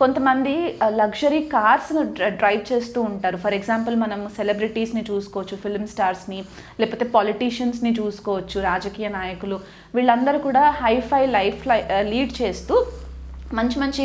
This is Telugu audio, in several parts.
కొంతమంది లగ్జరీ కార్స్ను డ్రైవ్ చేస్తూ ఉంటారు. ఫర్ ఎగ్జాంపుల్ మనం సెలబ్రిటీస్ని చూసుకోవచ్చు ఫిల్మ్ స్టార్స్ని లేకపోతే పాలిటీషియన్స్ని చూసుకోవచ్చు రాజకీయ నాయకులు. వీళ్ళందరూ కూడా హైఫై లైఫ్ లీడ్ చేస్తూ మంచి మంచి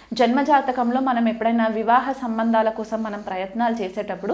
జన్మజాతకంలో మనం ఎప్పుడైనా వివాహ సంబంధాల కోసం మనం ప్రయత్నాలు చేసేటప్పుడు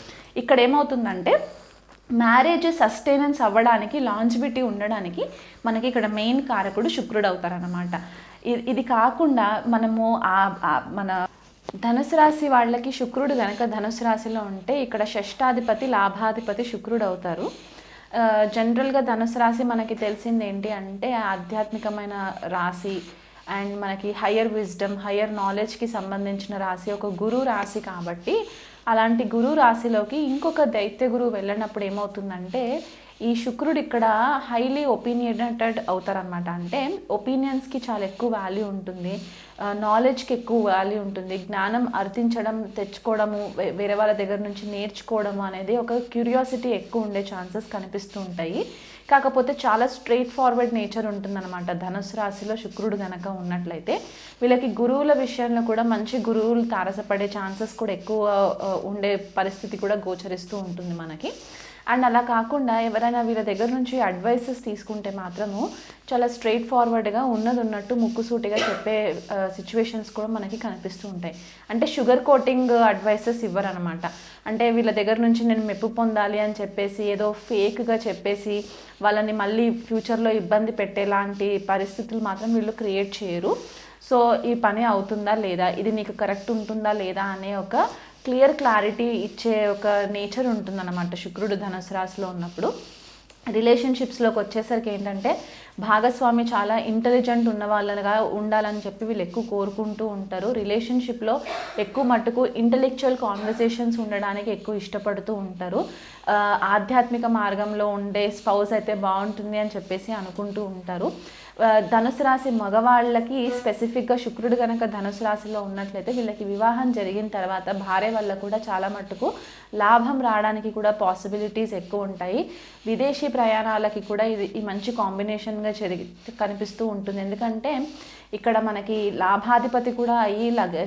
ఇక్కడ ఏమవుతుందంటే మ్యారేజ్ సస్టైనెన్స్ అవ్వడానికి లాంజిబిటీ ఉండడానికి మనకి ఇక్కడ మెయిన్ కారకుడు శుక్రుడు అవుతారనమాట ఇది కాకుండా మనము ఆ మన ధనుసు రాశి వాళ్ళకి శుక్రుడు కనుక ధనుసు రాశిలో ఉంటే ఇక్కడ షష్టాధిపతి లాభాధిపతి శుక్రుడు అవుతారు. జనరల్గా ధనుసు రాశి మనకి తెలిసింది ఏంటి అంటే ఆధ్యాత్మికమైన రాశి అండ్ మనకి హయ్యర్ విజ్డమ్ హయ్యర్ నాలెడ్జ్కి సంబంధించిన రాశి ఒక గురు రాశి కాబట్టి అలాంటి గురు రాశిలోకి ఇంకొక దైత్య గురువు వెళ్ళినప్పుడు ఏమవుతుందంటే ఈ శుక్రుడు ఇక్కడ హైలీ ఒపీనియేటెడ్ అవుతారనమాట అంటే ఒపీనియన్స్కి చాలా ఎక్కువ వాల్యూ ఉంటుంది. నాలెడ్జ్కి ఎక్కువ వాల్యూ ఉంటుంది. జ్ఞానం అర్థించడం తెచ్చుకోవడము వేరే వాళ్ళ దగ్గర నుంచి నేర్చుకోవడము అనేది ఒక క్యూరియాసిటీ ఎక్కువ ఉండే ఛాన్సెస్ కనిపిస్తూ ఉంటాయి. కాకపోతే చాలా స్ట్రైట్ ఫార్వర్డ్ నేచర్ ఉంటుందన్నమాట. ధనుసు రాశిలో శుక్రుడు గనక ఉన్నట్లయితే వీళ్ళకి గురువుల విషయంలో కూడా మంచి గురువులు తారసపడే ఛాన్సెస్ కూడా ఎక్కువ ఉండే పరిస్థితి కూడా గోచరిస్తూ ఉంటుంది మనకి. అండ్ అలా కాకుండా ఎవరైనా వీళ్ళ దగ్గర నుంచి అడ్వైసెస్ తీసుకుంటే మాత్రము చాలా స్ట్రైట్ ఫార్వర్డ్గా ఉన్నది ఉన్నట్టు ముక్కుసూటిగా చెప్పే సిచ్యువేషన్స్ కూడా మనకి కనిపిస్తూ ఉంటాయి. అంటే షుగర్ కోటింగ్ అడ్వైసెస్ ఇవ్వరనమాట అంటే వీళ్ళ దగ్గర నుంచి నేను మెప్పు పొందాలి అని చెప్పేసి ఏదో ఫేక్గా చెప్పేసి వాళ్ళని మళ్ళీ ఫ్యూచర్లో ఇబ్బంది పెట్టేలాంటి పరిస్థితులు మాత్రం వీళ్ళు క్రియేట్ చేయరు. సో ఈ పని అవుతుందా లేదా? ఇది నీకు కరెక్ట్ ఉంటుందా లేదా? అనే ఒక క్లియర్ క్లారిటీ ఇచ్చే ఒక నేచర్ ఉంటుందన్నమాట శుక్రుడు ధనుసు రాశిలో ఉన్నప్పుడు. రిలేషన్షిప్స్లోకి వచ్చేసరికి ఏంటంటే భాగస్వామి చాలా ఇంటెలిజెంట్ ఉన్న వాళ్ళగా ఉండాలని చెప్పి వీళ్ళు ఎక్కువ కోరుకుంటూ ఉంటారు. రిలేషన్షిప్లో ఎక్కువ మట్టుకు ఇంటెలెక్చువల్ కాన్వర్సేషన్స్ ఉండడానికి ఎక్కువ ఇష్టపడుతూ ఉంటారు. ఆధ్యాత్మిక మార్గంలో ఉండే స్పౌస్ అయితే బాగుంటుంది అని చెప్పేసి అనుకుంటూ ఉంటారు. ధనుసు రాశి మగవాళ్ళకి స్పెసిఫిక్గా శుక్రుడు కనుక ధనుసు రాశిలో ఉన్నట్లయితే వీళ్ళకి వివాహం జరిగిన తర్వాత భార్య వల్ల కూడా చాలా మట్టుకు లాభం రావడానికి కూడా పాసిబిలిటీస్ ఎక్కువ ఉంటాయి. విదేశీ ప్రయాణాలకి కూడా ఇది ఈ మంచి కాంబినేషన్గా జరిగి కనిపిస్తూ ఉంటుంది. ఎందుకంటే ఇక్కడ మనకి లాభాధిపతి కూడా అయ్యి లగ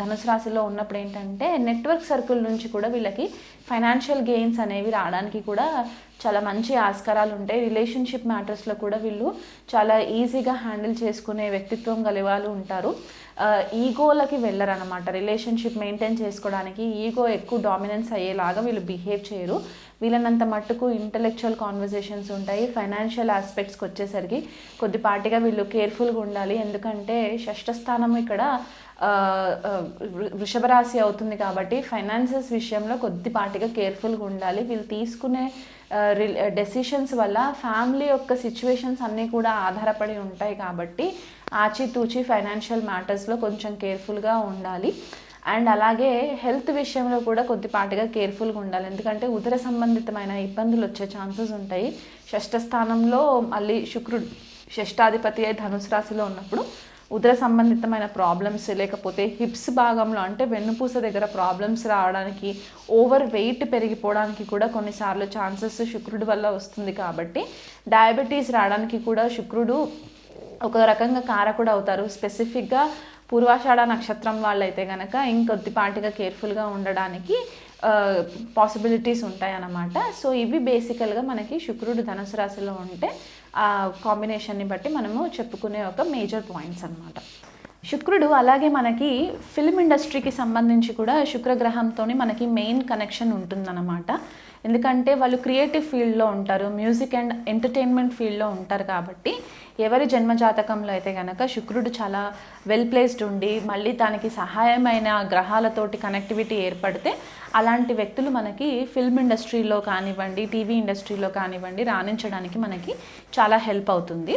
ధనుసు రాశిలో ఉన్నప్పుడు ఏంటంటే నెట్వర్క్ సర్కిల్ నుంచి కూడా వీళ్ళకి ఫైనాన్షియల్ గెయిన్స్ అనేవి రావడానికి కూడా చాలా మంచి ఆస్కారాలు ఉంటాయి. రిలేషన్షిప్ మ్యాటర్స్లో కూడా వీళ్ళు చాలా ఈజీగా హ్యాండిల్ చేసుకునే వ్యక్తిత్వం గల వాళ్ళు ఉంటారు. ఈగోలకి వెళ్ళరనమాట రిలేషన్షిప్ మెయింటైన్ చేసుకోవడానికి ఈగో ఎక్కువ డామినెన్స్ అయ్యేలాగా వీళ్ళు బిహేవ్ చేయరు. వీళ్ళనంత మట్టుకు ఇంటలెక్చువల్ కాన్వర్జేషన్స్ ఉంటాయి. ఫైనాన్షియల్ ఆస్పెక్ట్స్కి వచ్చేసరికి కొద్దిపాటిగా వీళ్ళు కేర్ఫుల్గా ఉండాలి. ఎందుకంటే షష్ఠస్థానం ఇక్కడ వృషభరాశి వృషభ రాశి అవుతుంది కాబట్టి ఫైనాన్సెస్ విషయంలో కొద్దిపాటిగా కేర్ఫుల్గా ఉండాలి. వీళ్ళు తీసుకునే డెసిషన్స్ వల్ల ఫ్యామిలీ యొక్క సిచ్యువేషన్స్ అన్నీ కూడా ఆధారపడి ఉంటాయి కాబట్టి ఆచితూచి ఫైనాన్షియల్ మ్యాటర్స్లో కొంచెం కేర్ఫుల్గా ఉండాలి. అండ్ అలాగే హెల్త్ విషయంలో కూడా కొద్దిపాటిగా కేర్ఫుల్గా ఉండాలి. ఎందుకంటే ఉదర సంబంధితమైన ఇబ్బందులు వచ్చే ఛాన్సెస్ ఉంటాయి. షష్ఠ స్థానంలో మళ్ళీ శుక్రుడు షష్టాధిపతి అయి ధనుసు రాశిలో ఉన్నప్పుడు ఉదర సంబంధితమైన ప్రాబ్లమ్స్ లేకపోతే హిప్స్ భాగంలో అంటే వెన్నుపూస దగ్గర ప్రాబ్లమ్స్ రావడానికి ఓవర్ వెయిట్ పెరిగిపోవడానికి కూడా కొన్నిసార్లు ఛాన్సెస్ శుక్రుడి వల్ల వస్తుంది కాబట్టి డయాబెటీస్ రావడానికి కూడా శుక్రుడు ఒక రకంగా కారకుడు అవుతారు. స్పెసిఫిక్గా పూర్వాషాఢ నక్షత్రం వాళ్ళైతే కనుక ఇంకొద్దిపాటిగా కేర్ఫుల్గా ఉండడానికి పాసిబిలిటీస్ ఉంటాయన్నమాట. సో ఇవి బేసికల్గా మనకి శుక్రుడు ధనుసు రాశిలో ఉంటే ఆ కాంబినేషన్ని బట్టి మనము చెప్పుకునే ఒక మేజర్ పాయింట్స్ అన్నమాట. శుక్రుడు అలాగే మనకి ఫిల్మ్ ఇండస్ట్రీకి సంబంధించి కూడా శుక్రగ్రహంతో మనకి మెయిన్ కనెక్షన్ ఉంటుందన్నమాట. ఎందుకంటే వాళ్ళు క్రియేటివ్ ఫీల్డ్లో ఉంటారు మ్యూజిక్ అండ్ ఎంటర్టైన్మెంట్ ఫీల్డ్లో ఉంటారు కాబట్టి ఎవరి జన్మ జాతకంలో అయితే కనుక శుక్రుడు చాలా వెల్ ప్లేస్డ్ ఉండి మళ్ళీ దానికి సహాయమైన గ్రహాలతోటి కనెక్టివిటీ ఏర్పడితే అలాంటి వ్యక్తులు మనకి ఫిల్మ్ ఇండస్ట్రీలో కానివ్వండి టీవీ ఇండస్ట్రీలో కానివ్వండి రాణించడానికి మనకి చాలా హెల్ప్ అవుతుంది.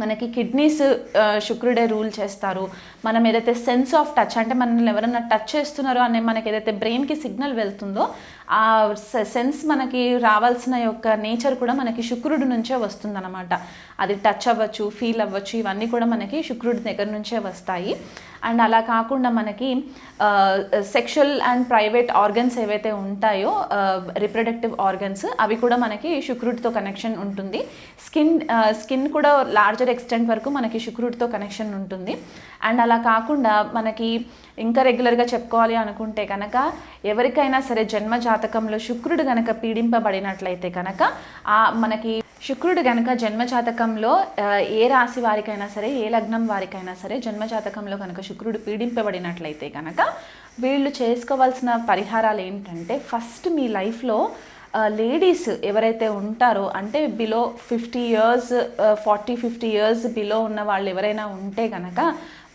మనకి కిడ్నీస్ శుక్రుడే రూల్ చేస్తారు. మనం ఏదైతే సెన్స్ ఆఫ్ టచ్ అంటే మనల్ని ఎవరైనా టచ్ చేస్తున్నారో అనే మనకి ఏదైతే బ్రెయిన్కి సిగ్నల్ వెళ్తుందో ఆ సెన్స్ మనకి రావాల్సిన యొక్క నేచర్ కూడా మనకి శుక్రుడి నుంచే వస్తుందన్నమాట. అది టచ్ అవ్వచ్చు ఫీల్ అవ్వచ్చు ఇవన్నీ కూడా మనకి శుక్రుడి దగ్గర నుంచే వస్తాయి. అండ్ అలా కాకుండా మనకి సెక్షువల్ అండ్ ప్రైవేట్ ఆర్గన్స్ ఏవైతే ఉంటాయో రిప్రొడక్టివ్ ఆర్గన్స్ అవి కూడా మనకి శుక్రుడితో కనెక్షన్ ఉంటుంది. స్కిన్ స్కిన్ కూడా లార్జర్ ఎక్స్టెంట్ వరకు మనకి శుక్రుడితో కనెక్షన్ ఉంటుంది. అండ్ అలా కాకుండా మనకి ఇంకా రెగ్యులర్గా చెప్పుకోవాలి అనుకుంటే కనుక ఎవరికైనా సరే జన్మజా జాతకంలో శుక్రుడు గనక పీడింపబడినట్లయితే కనుక ఆ మనకి శుక్రుడు గనక జన్మ జాతకంలో ఏ రాశి వారికైనా సరే ఏ లగ్నం వారికైనా సరే జన్మజాతకంలో కనుక శుక్రుడు పీడింపబడినట్లయితే కనుక వీళ్ళు చేసుకోవాల్సిన పరిహారాలు ఏంటంటే ఫస్ట్ మీ లైఫ్లో లేడీస్ ఎవరైతే ఉంటారో అంటే below fifty years forty fifty years below ఉన్న వాళ్ళు ఎవరైనా ఉంటే కనుక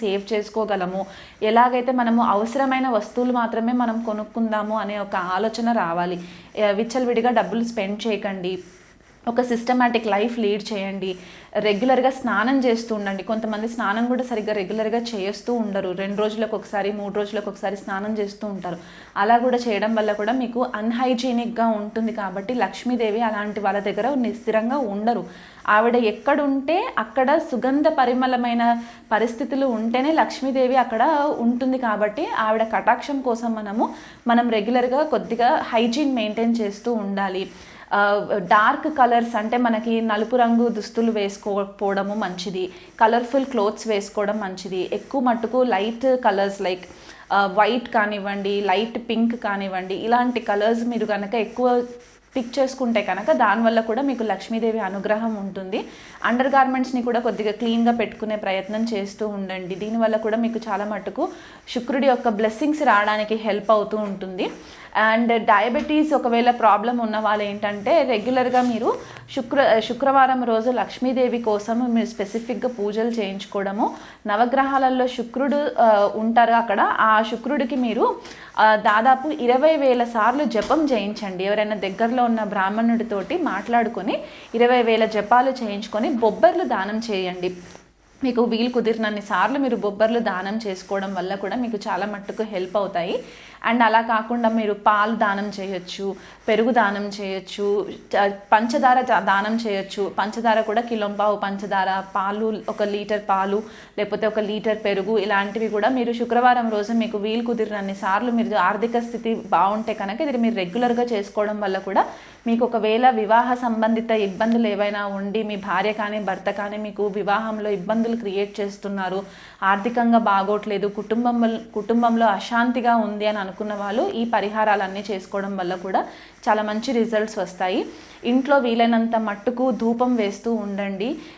సేవ్ చేసుకోగలము? ఎలాగైతే మనము అవసరమైన వస్తువులు మాత్రమే మనం కొనుక్కుందాము అనే ఒక ఆలోచన రావాలి. విచ్చలవిడిగా డబ్బులు స్పెండ్ చేయకండి. ఒక సిస్టమాటిక్ లైఫ్ లీడ్ చేయండి. రెగ్యులర్గా స్నానం చేస్తూ ఉండండి. కొంతమంది స్నానం కూడా సరిగ్గా రెగ్యులర్గా చేస్తూ ఉండరు. రెండు రోజులకు ఒకసారి మూడు రోజులకు ఒకసారి స్నానం చేస్తూ ఉంటారు. అలా కూడా చేయడం వల్ల కూడా మీకు అన్హైజీనిక్గా ఉంటుంది కాబట్టి లక్ష్మీదేవి అలాంటి వాళ్ళ దగ్గర స్థిరంగా ఉండరు. ఆవిడ ఎక్కడుంటే అక్కడ సుగంధ పరిమళమైన పరిస్థితులు ఉంటేనే లక్ష్మీదేవి అక్కడ ఉంటుంది కాబట్టి ఆవిడ కటాక్షం కోసం మనము మనం రెగ్యులర్గా కొద్దిగా హైజీన్ మెయింటైన్ చేస్తూ ఉండాలి. డార్క్ కలర్స్ అంటే మనకి నలుపు రంగు దుస్తులు వేసుకోకపోవడము మంచిది. కలర్ఫుల్ క్లోత్స్ వేసుకోవడం మంచిది. ఎక్కువ మట్టుకు లైట్ కలర్స్ లైక్ వైట్ కానివ్వండి లైట్ పింక్ కానివ్వండి ఇలాంటి కలర్స్ మీరు కనుక ఎక్కువ పిక్ చేసుకుంటే కనుక దానివల్ల కూడా మీకు లక్ష్మీదేవి అనుగ్రహం ఉంటుంది. అండర్ గార్మెంట్స్ని కూడా కొద్దిగా క్లీన్గా పెట్టుకునే ప్రయత్నం చేస్తూ ఉండండి. దీనివల్ల కూడా మీకు చాలా మటుకు శుక్రుడి యొక్క బ్లెస్సింగ్స్ రావడానికి హెల్ప్ అవుతూ ఉంటుంది. అండ్ డయాబెటీస్ ఒకవేళ ప్రాబ్లం ఉన్న వాళ్ళు ఏంటంటే రెగ్యులర్గా మీరు శుక్ర శుక్రవారం రోజు లక్ష్మీదేవి కోసం మీరు స్పెసిఫిక్గా పూజలు చేయించుకోవడము. నవగ్రహాలలో శుక్రుడు ఉంటారు అక్కడ. ఆ శుక్రుడికి మీరు దాదాపు ఇరవై వేల సార్లు జపం చేయించండి. ఎవరైనా దగ్గరలో ఉన్న బ్రాహ్మణుడితోటి మాట్లాడుకొని ఇరవై వేల జపాలు చేయించుకొని బొబ్బర్లు దానం చేయండి. మీకు వీలు కుదిరినన్ని సార్లు మీరు బొబ్బర్లు దానం చేసుకోవడం వల్ల కూడా మీకు చాలా మట్టుకు హెల్ప్ అవుతాయి. అండ్ అలా కాకుండా మీరు పాలు దానం చేయొచ్చు పెరుగు దానం చేయొచ్చు పంచదార దానం చేయొచ్చు. పంచదార కూడా కిలోంపావు పంచదార పాలు ఒక లీటర్ పాలు లేకపోతే ఒక లీటర్ పెరుగు ఇలాంటివి కూడా మీరు శుక్రవారం రోజు మీకు వీలు కుదిరినన్ని సార్లు మీరు ఆర్థిక స్థితి బాగుంటే కనుక ఇది మీరు రెగ్యులర్గా చేసుకోవడం వల్ల కూడా మీకు ఒకవేళ వివాహ సంబంధిత ఇబ్బందులు ఏవైనా ఉండి మీ భార్య కానీ భర్త కానీ మీకు వివాహంలో ఇబ్బందులు క్రియేట్ చేస్తున్నారు ఆర్థికంగా బాగోట్లేదు కుటుంబం కుటుంబంలో అశాంతిగా ఉంది అని అనుకున్న వాళ్ళు ఈ పరిహారాలన్నీ చేసుకోవడం వల్ల కూడా చాలా మంచి రిజల్ట్స్ వస్తాయి. ఇంట్లో వీలైనంత మట్టుకు ధూపం వేస్తూ ఉండండి.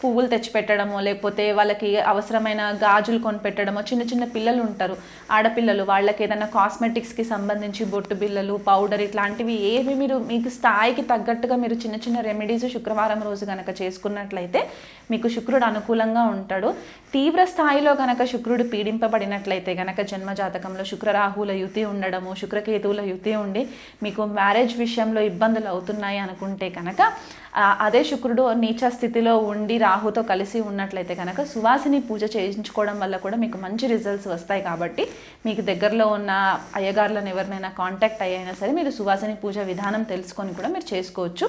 పువ్వులు తెచ్చిపెట్టడమో లేకపోతే వాళ్ళకి అవసరమైన గాజులు కొనిపెట్టడమో చిన్న చిన్న పిల్లలు ఉంటారు. ఆడపిల్లలు వాళ్ళకి ఏదైనా కాస్మెటిక్స్కి సంబంధించి బొట్టు బిల్లలు పౌడర్ ఇట్లాంటివి ఏవి మీరు మీకు స్థాయికి తగ్గట్టుగా మీరు చిన్న చిన్న రెమెడీస్ శుక్రవారం రోజు కనుక చేసుకున్నట్లయితే మీకు శుక్రుడు అనుకూలంగా ఉంటాడు. తీవ్ర స్థాయిలో కనుక శుక్రుడు పీడింపబడినట్లయితే గనక జన్మ జాతకంలో శుక్రరాహుల యుతి ఉండడము శుక్రకేతువుల యుతి ఉండి మీకు మ్యారేజ్ విషయంలో ఇబ్బందులు అవుతున్నాయి అనుకుంటే కనుక అదే శుక్రుడు నీచ స్థితిలో ఉండి రా రాహుతో కలిసి ఉన్నట్లయితే కనుక సువాసిని పూజ చేయించుకోవడం వల్ల కూడా మీకు మంచి రిజల్ట్స్ వస్తాయి కాబట్టి మీకు దగ్గరలో ఉన్న అయ్యగారులను ఎవరినైనా కాంటాక్ట్ అయ్యైనా సరే మీరు సువాసిని పూజ విధానం తెలుసుకొని కూడా మీరు చేసుకోవచ్చు.